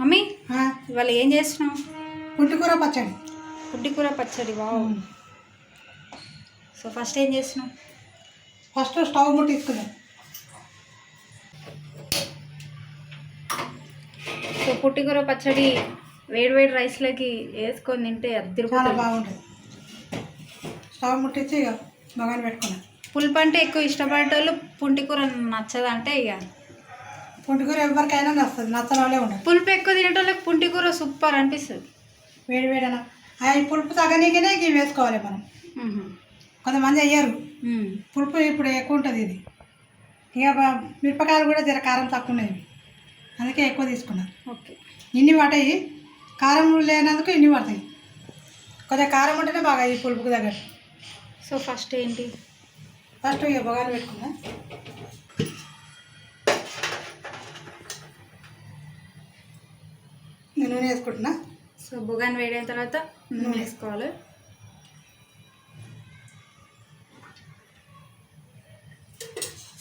Mummy ఇవాళ ఏం చేస్తున్నావు? పుట్టుకూర పచ్చడి. పుట్టి కూర పచ్చడి వావ్. సో ఫస్ట్ ఏం చేస్తున్నావు? ఫస్ట్ స్టవ్ ముట్టించుకుందాం సో పుట్టి కూర పచ్చడి వేడి వేడి రైస్లోకి వేసుకొని తింటే చాలా అద్దరిపోతుంది బాగుంటుంది. స్టవ్ ముట్టించి ఇక బగాని పెట్టుకున్నాం. పులుపు అంటే ఎక్కువ ఇష్టపడేటోళ్ళు పుంటి కూర నచ్చదంటే ఇక పుట్టుకూర ఎవరికైనా నస్తుంది నచ్చని వాళ్ళే ఉండదు పులుపు ఎక్కువ తినేటోళ్ళకి పుంటి కూర సూపర్ అనిపిస్తుంది. వేడి వేడన. అవి పులుపు తగ్గనీకనే ఇవి వేసుకోవాలి మనం. కొంతమంది అయ్యారు. పులుపు ఇప్పుడు ఎక్కువ ఉంటుంది ఇది. ఇక మిరపకాయలు కూడా జర కారం తక్కువ ఉన్నాయి అందుకే ఎక్కువ తీసుకున్నాను ఓకే. ఇన్ని పడతాయి. కారం లేనందుకు ఇన్ని పడతాయి. కొద్దిగా కారం ఉంటేనే బాగా ఈ పులుపుకు దగ్గర సో ఫస్ట్ ఏంటి? ఫస్ట్ ఇక బగాని పెట్టుకున్నా. నేను నూనె వేసుకుంటున్నా. సో బుగాన్ వేడైన తర్వాత నూనె వేసుకోవాలి.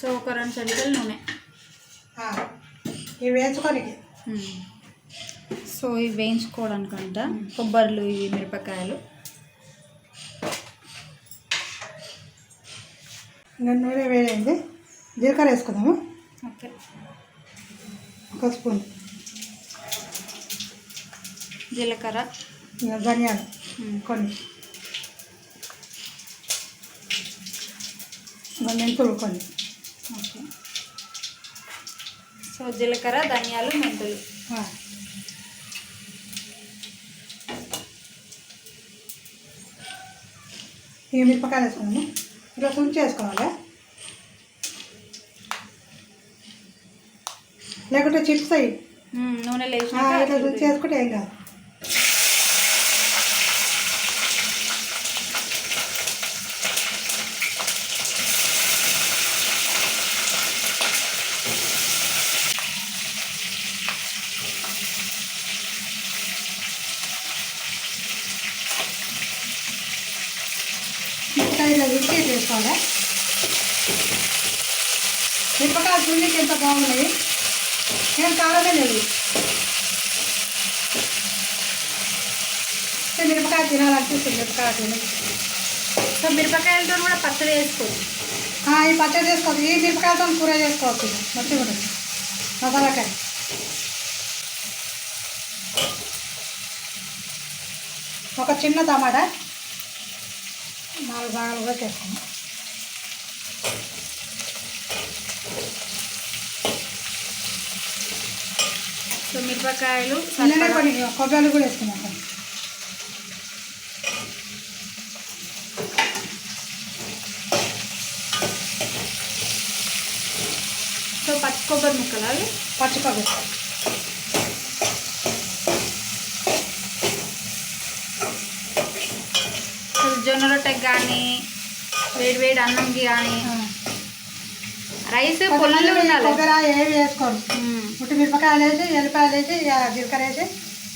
సో ఒక రెండు చెంచాలు నూనె. ఇవి వేసుకోనికి. సో ఇవి వేయించుకోవడానికంట కొబ్బరిలు ఇవి మిరపకాయలు. ఇంకా నూనె వేడైంది. జీలకర్ర వేసుకుందాము? ఓకే. ఒక స్పూన్. జీలకర్ర. ధనియాలు. కొన్ని. మెంతులు కొన్ని. ఓకే. సో జీలకర్ర ధనియాలు మెంతులు. ఈ మిరపకాయలు వేసుకున్నాము ఇలా సుంచి వేసుకోవాలి? లేకుంటే చిప్స్ అయ్యి. మ్మ్. నూనెలో ఇట్లా సుంచి వేసుకుంటే ఏం కాదు. మిరపకాయ ఇలా విడిచి వేసుకోవాలి మిరపకాయ చూడడానికి ఎంత బాగున్నాయి? నేను కారమే లేదు. మిరపకాయ తినాలనిపిస్తుంది మిరపకాయ తిని. సో మిరపకాయలతో కూడా పచ్చడి వేసుకోవచ్చు ఈ పచ్చడి చేసుకోవచ్చు ఈ మిరపకాయతో కూర చేసుకోవచ్చు మంచిగా ఉంటుంది మసాలాకాయ. ఒక చిన్న టమాటా. నాలుగు భాగాలుగా చేసుకున్నాం సో మిరపకాయలు కొన్ని కొబ్బరి కూడా వేసుకున్నాం కొన్ని. సో పచ్చి కొబ్బరి ముక్కలు అవి? పచ్చి కొబ్బరి సో జొన్న రొట్టెకి కానీ వేడి వేడి అన్నంకి కానీ. రైస్ పొల్లు కొబ్బరి ఏవి వేసుకోరు. ఉట్టి మిరపకాయలు వేసి ఎల్లిపాయలు వేసి ఇక జీలకర్ర వేసి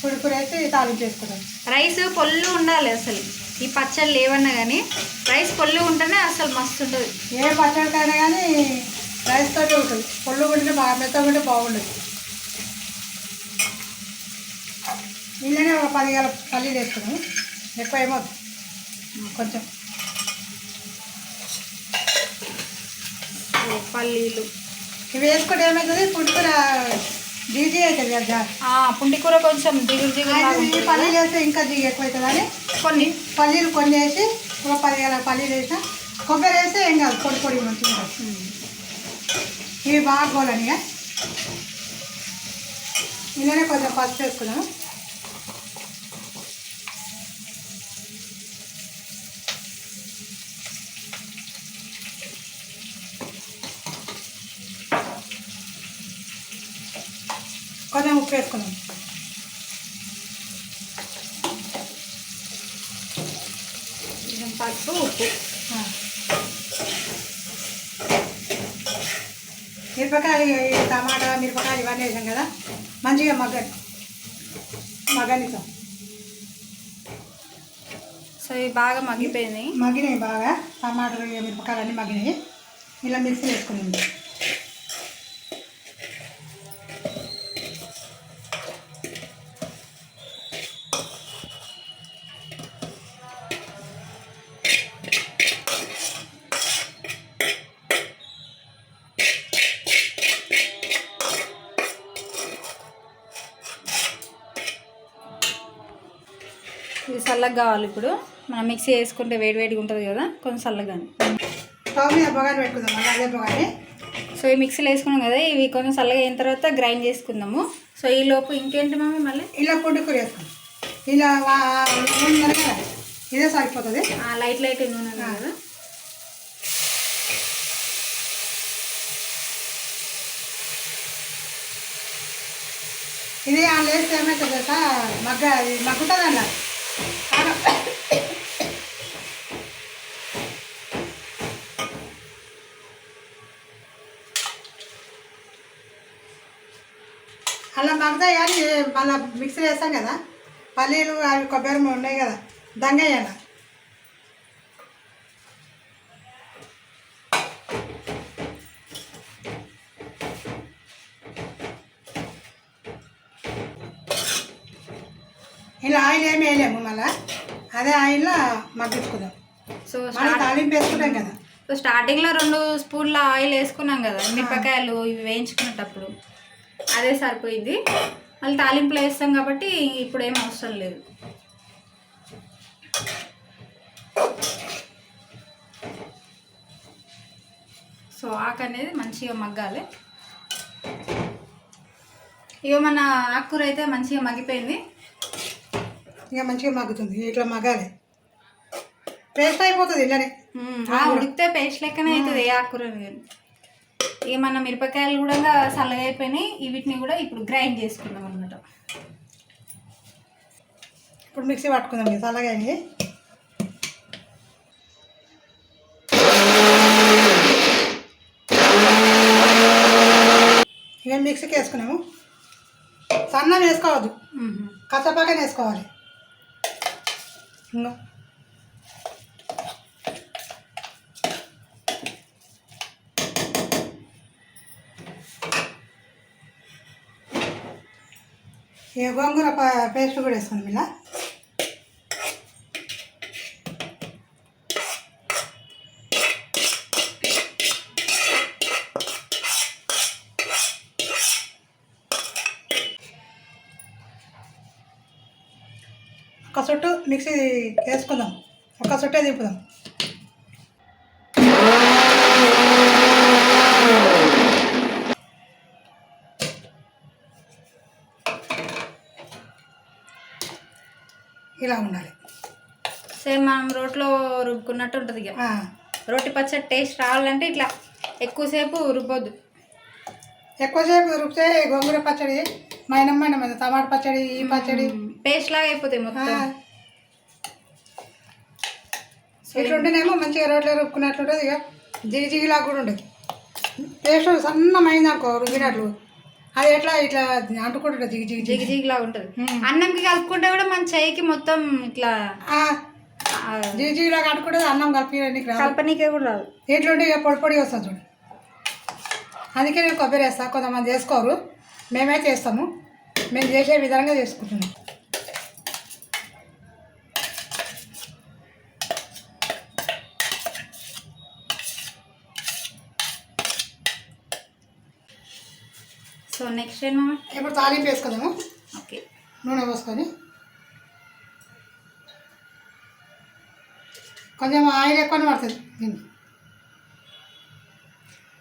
పుడుకుర వేసి తాలింపు చేసుకుంటాం రైస్ పొల్లు ఉండాలి అసలు. ఈ పచ్చళ్ళు లేవన్నా కానీ రైస్ పొల్లు ఉంటేనే అసలు మస్తు ఉంటుంది. ఏ పచ్చడికైనా కానీ రైస్ తోటి ఉంటుంది. పొళ్ళు ఉంటే బాగా మెత్తగా ఉంటే బాగుండదు. ఇళ్ళనే ఒక పది గల పల్లీలు వేసుకున్నాం ఎక్కువ ఏమవుతుంది కొంచెం. సో పల్లీలు. ఇవి వేసుకుంటే ఏమవుతుంది పుట్టుకుర జీజీ అవుతుంది కదా? ఆ, పుంటికూర కొంచెం దిగులు దిగులు పల్లీలు వేస్తే ఇంకా జిగి ఎక్కువ అవుతుంది అని? కొన్ని. పల్లీలు కొన్ని వేసి ఒక పది గల పల్లీలు వేసిన కొబ్బరి వేస్తే ఏం కాదు పొడి పొడి మంచిగా. ఇవి బాగా గోలని ఇక ఇందులోనే కొంచెం పసుపు వేసుకున్నాము కొంచెం ఉప్పు వేసుకున్నాం కొంచెం పసుపు ఉప్పు ఆ. మిరపకాయలు టమాటా మిరపకాయలు ఇవన్నీ వేసాం కదా? మంచిగా మగ్గని మగ్గనిస్తాం సో ఇవి బాగా మగ్గిపోయినాయి. మగ్గినాయి బాగా. టమాటాలు మిరపకాయలు అన్నీ మగ్గినాయి. ఇలా మిక్సీ వేసుకున్నాం. చల్లగా కావాలి ఇప్పుడు. మనం మిక్సీ వేసుకుంటే వేడి వేడిగా ఉంటుంది కదా కొంచెం చల్లగా సో ఈ మిక్సీలో వేసుకున్నాం కదా ఇవి కొంచెం చల్లగా అయిన తర్వాత గ్రైండ్ చేసుకుందాము. సో ఈ లోపు ఇంకేంటి మమ్మీ మళ్ళీ? ఇలా పొడి కూర వేసుకుందాం ఇలా కదా ఇదే సరిపోతుంది. ఆ, లైట్ లైట్ నూనె కదా. ఇది ఆ లేస్తే ఏమవుతుంది తెలుసా? మగ్గ మగ్గుతుంది అన్న మగ్గుతాయి కానీ మళ్ళీ మిక్సీ వేస్తాం కదా. పల్లీలు అవి కొబ్బరి ఉన్నాయి కదా. దంగయ్యాల ఇలా ఆయిల్ ఏమి వేయలేము మళ్ళీ. అదే ఆయిల్లో మగ్గించుకుందాం. సో తాలింపు వేసుకుంటాం కదా. సో స్టార్టింగ్లో రెండు స్పూన్ల ఆయిల్ వేసుకున్నాం కదా. మిరపకాయలు ఇవి వేయించుకునేటప్పుడు. అదే సరిపోయింది. మళ్ళీ తాలింపులో వేస్తాం కాబట్టి ఇప్పుడు ఏం అవసరం లేదు. సో ఆకు అనేది మంచిగా మగ్గాలి. ఇక మన ఆకుకూర అయితే మంచిగా మగ్గిపోయింది. ఇక మంచిగా మగ్గుతుంది. ఇట్లా మగ్గాలి. పేస్ట్ అయిపోతుంది ఇలానే. ఉడికితే పేస్ట్ లెక్కనే అవుతుంది ఏ ఆకుకూర ఇక మన మిరపకాయలు కూడా చల్లగా అయిపోయినాయి. వీటిని కూడా ఇప్పుడు గ్రైండ్ చేసుకుందాం అనమాట ఇప్పుడు మిక్సీ పట్టుకుందాం చల్లగా అయింది. ఇక మిక్సీకి వేసుకున్నాము. సన్నం వేసుకోవద్దు. కచ్చపాకనే వేసుకోవాలి. ఇంకో గోంగూర పేస్ట్ కూడా వేసుకుందాం ఇలా. ఒక చుట్టు మిక్సీ వేసుకుందాం. ఒక చుట్టే దింపుదాం ఇలా ఉండాలి. సేమ్ మనం రోట్లో రుబ్బుకున్నట్టు ఉంటుంది ఇక. రోటి పచ్చడి టేస్ట్ రావాలంటే ఇట్లా ఎక్కువసేపు రుబ్బొద్దు. ఎక్కువసేపు రుపితే గోంగూర పచ్చడి మైనం మైనం టమాటా పచ్చడి ఈ పచ్చడి. పేస్ట్ లాగా అయిపోతాయి మొత్తం. ఇట్లుంటేనేమో మంచిగా రోట్లో రుబ్బుకున్నట్లు ఉంటుంది ఇక. జిగి జిగిలాగా కూడా ఉంటుంది. పేస్ట్ సన్నమైంది అనుకో రుబ్బినట్లు. అది ఎట్లా ఇట్లా అంటుకుంటుంది జిగి జిగి జిగి. జిగి జిగిలా ఉంటుంది. మ్మ్. అన్నంకి కలుపుకుంటే కూడా మన చెయ్యికి మొత్తం ఇట్లా జిగి జిగిలాగా అంటుకుంటుంది అన్నం కలిపి కలపనీకే కూడా రాదు. ఇట్లుంటే ఇక పొడి పొడి వస్తుంది చూడు. అందుకే నేను కొబ్బరి వేస్తా. కొంతమంది వేసుకోరు. మేమైతే వేస్తాము మేము చేసే విధంగా చేసుకుంటున్నాం సో నెక్స్ట్ ఏమో ఇప్పుడు తాలింపు వేసుకుందాము. ఓకే. నూనె పోసుకొని. కొంచెం ఆయిల్ ఎక్కువనే పడుతుంది దీనికి.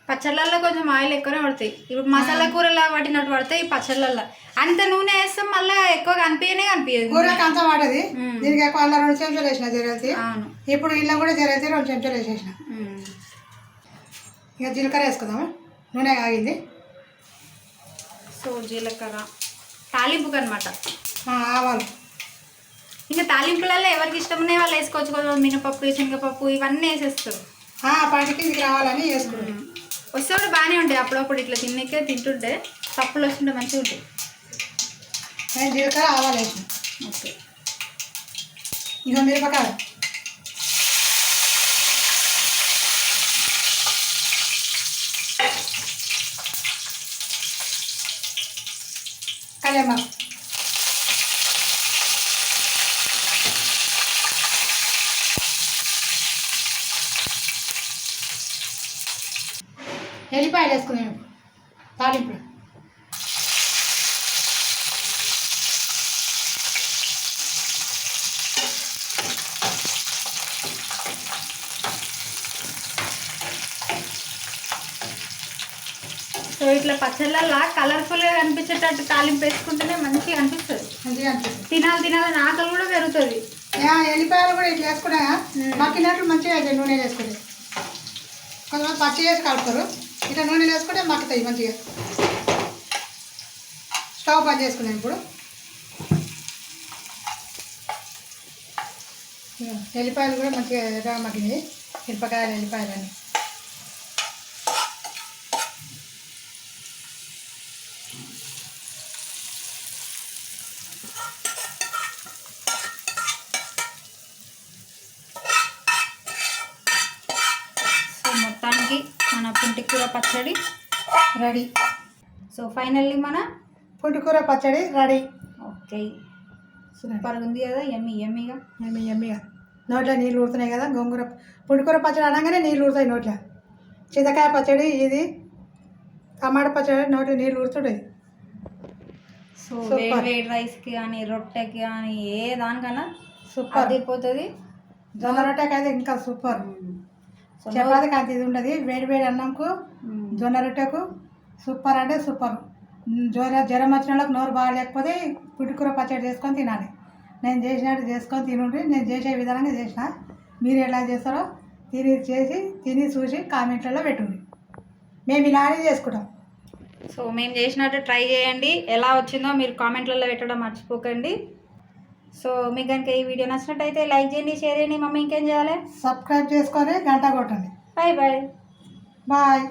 పచ్చళ్ళల్లో కొంచెం ఆయిల్ ఎక్కువనే పడతాయి. ఇప్పుడు మసాలా కూరలా పట్టినట్టు పడతాయి పచ్చళ్ళల్లో. అంత నూనె వేస్తాం మళ్ళీ ఎక్కువగా కనిపించనే కనిపించదు కూరకి అంతా పడది. దీనికి ఎక్కువ అలా రెండు చెంచాలు వేసిన జరగతి అవును. ఇప్పుడు ఇలా కూడా జరగతి రెండు చెంచాలు వేసేసిన. ఇక జీలకర్ర వేసుకుందాము. నూనె ఆగింది. సో జీలకర్ర. తాలింపుకి అనమాట ఆవాలు. ఇంకా తాలింపులలో ఎవరికి ఇష్టం ఉన్నాయి వాళ్ళు వేసుకోవచ్చు కొంచెం మినపప్పు శనగపప్పు ఇవన్నీ వేసేస్తారు. ఆ, పంట కిందికి రావాలని వేసుకుంటాం. వస్తే కూడా బాగానే ఉంటాయి అప్పుడప్పుడు ఇట్లా తిన్నకే తింటుంటే పప్పులు వస్తుంటే మంచిగా ఉంటాయి. జీలకర్ర ఆవాలు వేసిన ఓకే. ఇంకా మిరపకాయ. కళ్యామాకు ఎల్లిపాయలు వేసుకున్నాను. ఇప్పుడు తాలింపులు ఇట్లా పచ్చళ్ళల్లో కలర్ఫుల్గా కనిపించేటట్టు తాలింపు వేసుకుంటేనే మంచిగా అనిపిస్తుంది. మంచిగా అనిపిస్తుంది. తినాలి తినాలని ఆకలి కూడా పెరుగుతుంది. ఎల్లిపాయలు కూడా ఇట్లా వేసుకున్నా మక్కినట్లు మంచిగా అవుతాయి నూనె వేసుకుంటే. కొంతమంది పచ్చి చేసి కలుపుతారు. ఇట్లా నూనె వేసుకుంటే మక్కుతాయి మంచిగా. స్టవ్ బంద్ చేసుకున్నాం ఇప్పుడు. ఎల్లిపాయలు కూడా మంచిగా మగ్గినాయి. మిరపకాయలు ఎల్లిపాయలు అన్నీ సో మొత్తానికి పుంటికూర పచ్చడి రెడీ. సో ఫైనల్లీ మన పుంటికూర పచ్చడి రెడీ. ఓకే. సూపర్. ఉంది కదా ఎమ్మి ఎమ్మిగా? ఎమ్మి ఎమ్మిగా. నోట్లో నీళ్ళు ఊరుతున్నాయి కదా గోంగూర పుంటికూర పచ్చడి అనగానే నీళ్ళు ఊరుతాయి నోట్లో. చింతకాయ పచ్చడి ఇది టమాటా పచ్చడి నోట్లో నీళ్ళు ఊరుతుంటాయి. సో. వేడి రైస్కి కానీ రొట్టెకి కానీ ఏ దానికన్నా సూపర్. అదిరిపోతుంది జొన్న రొట్టెకి అయితే ఇంకా సూపర్. చపాతీకి అంత ఇది ఉండదు. వేడి వేడి అన్నంకు మ్మ్. జొన్న రొట్టెకు సూపర్ అంటే సూపర్. జ్వర జ్వరం వచ్చిన వాళ్ళకి నోరు బాగాలేకపోతే పుట్టుకూర పచ్చడి చేసుకొని తినాలి. నేను చేసినట్టు చేసుకొని తినుండి నేను చేసే విధానంగా చేసిన. మీరు ఎలా చేస్తారో తిని చేసి తిని చూసి కామెంట్లలో పెట్టుండి. మేము ఇలానే చేసుకుంటాం. సో మేము చేసినట్టు ట్రై చేయండి. ఎలా వచ్చిందో మీరు కామెంట్లలో పెట్టడం మర్చిపోకండి. సో మీకు కనుక ఈ వీడియో నచ్చినట్టయితే లైక్ చేయండి షేర్ చేయండి. మమ్మీ ఇంకేం చేయాలి? సబ్స్క్రైబ్ చేసుకొని గంట కొట్టండి. Bye bye bye